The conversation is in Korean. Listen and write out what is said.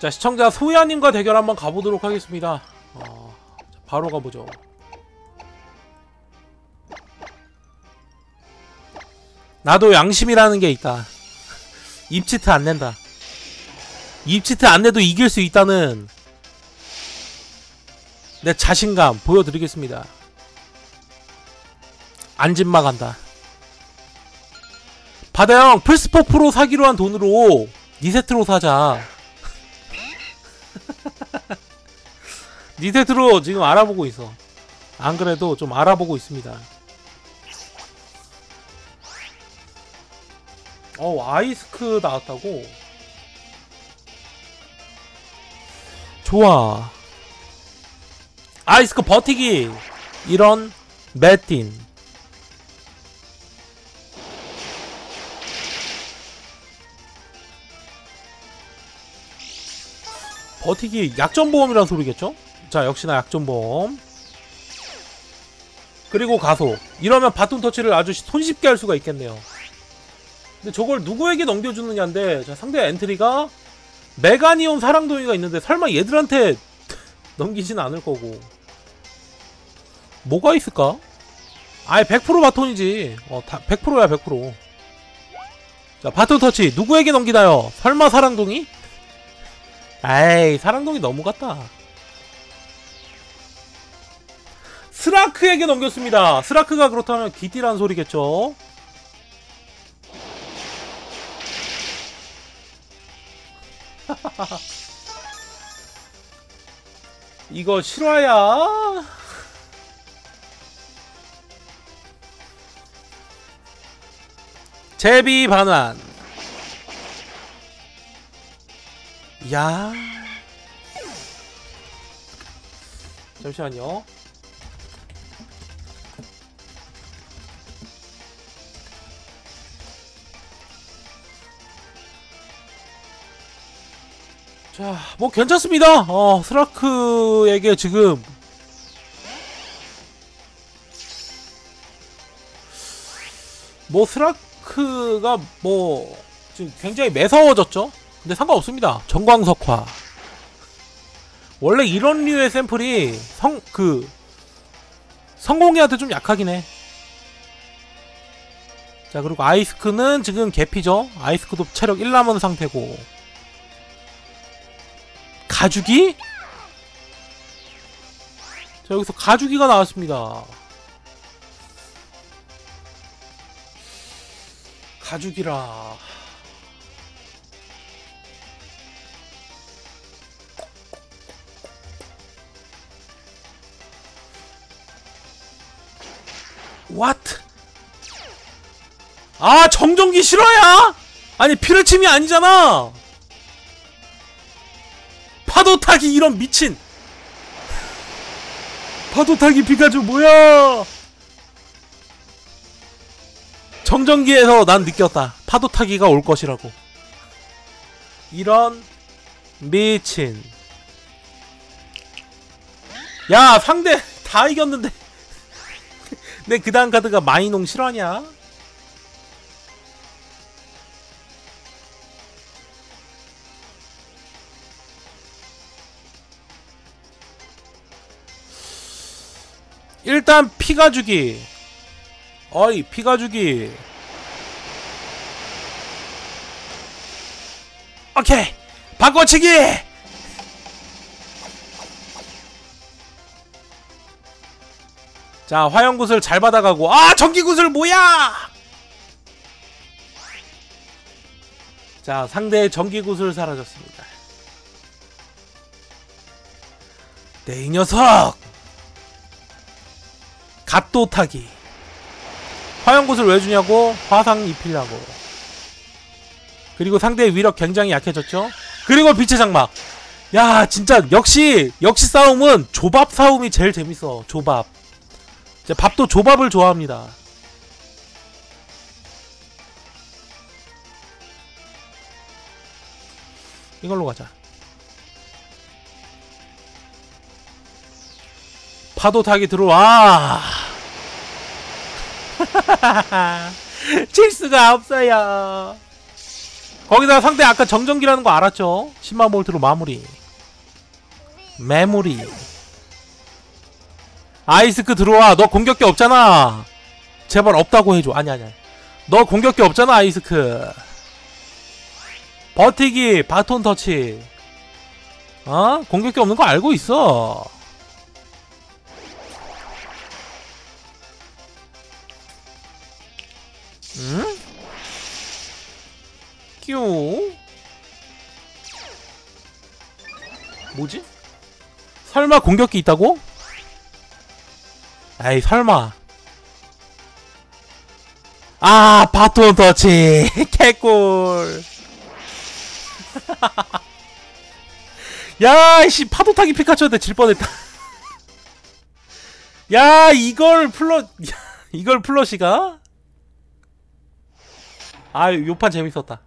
자 시청자 소야님과 대결 한번 가보도록 하겠습니다. 어, 자, 바로 가보죠. 나도 양심이라는 게 있다. 입치트 안 낸다. 입치트 안 내도 이길 수 있다는 내 자신감 보여드리겠습니다. 안진마 간다. 바다형 플스4 프로 사기로 한 돈으로 2세트로 사자 2세트로 지금 알아보고 있어. 안 그래도 좀 알아보고 있습니다. 어 아이스크 나왔다고? 좋아. 아이스크 버티기. 이런 매틴. 버티기 약점 보험이라는 소리겠죠? 자 역시나 약점보험 그리고 가속 이러면 바톤 터치를 아주 손쉽게 할 수가 있겠네요 근데 저걸 누구에게 넘겨주느냐인데 자 상대 엔트리가 메가니온 사랑둥이가 있는데 설마 얘들한테 넘기진 않을 거고 뭐가 있을까? 아예 100% 바톤이지 어, 다 100%야 100%. 자 바톤 터치 누구에게 넘기나요? 설마 사랑둥이? 에이 사랑둥이 너무 같다 스라크에게 넘겼습니다. 스라크가 그렇다면 기띠란 소리겠죠? 이거 실화야? 제비 반환. 야. 잠시만요 자, 뭐 괜찮습니다. 어, 스라크에게 지금 뭐 스라크가 뭐 지금 굉장히 매서워졌죠. 근데 상관없습니다. 정광석화. 원래 이런 류의 샘플이 성 그 성공이한테 좀 약하긴 해. 자 그리고 아이스크는 지금 개피죠. 아이스크도 체력 1 남은 상태고 가죽이? 자 여기서 가죽이가 나왔습니다 가죽이라 What? 아 정전기 실화야? 아니 피르침이 아니잖아 파도 타기 이런 미친. 파도 타기 피카츄 뭐야? 정전기에서 난 느꼈다. 파도 타기가 올 것이라고. 이런 미친. 야 상대 다 이겼는데. 내 그 다음 카드가 마이농 실화냐 일단 피가 주기. 어이 피가 주기. 오케이. 바꿔치기! 자 화염구슬 잘 받아가고. 아 전기구슬 뭐야? 자 상대의 전기구슬 사라졌습니다. 네이 녀석 갓도 타기. 화염구슬 왜 주냐고 화상 입히려고. 그리고 상대의 위력 굉장히 약해졌죠? 그리고 빛의 장막. 야 진짜 역시 역시 싸움은 조밥 싸움이 제일 재밌어 조밥. 제 밥도 조밥을 좋아합니다. 이걸로 가자. 파도 타기 들어와 칠 수가 없어요 거기다 상대 아까 정전기라는 거 알았죠? 10만 볼트로 마무리. 메모리. 아이스크 들어와. 너 공격기 없잖아. 제발 없다고 해줘. 아니. 아니. 너 공격기 없잖아 아이스크. 버티기 바톤 터치. 어? 공격기 없는 거 알고 있어. 응? 끼우. 뭐지? 설마 공격기 있다고? 에이 설마 아 바톤 터치 개꿀 야이씨 파도 타기 피카츄한테 질 뻔했다 야 이걸 플러 야, 이걸 플러시가 아 요판 재밌었다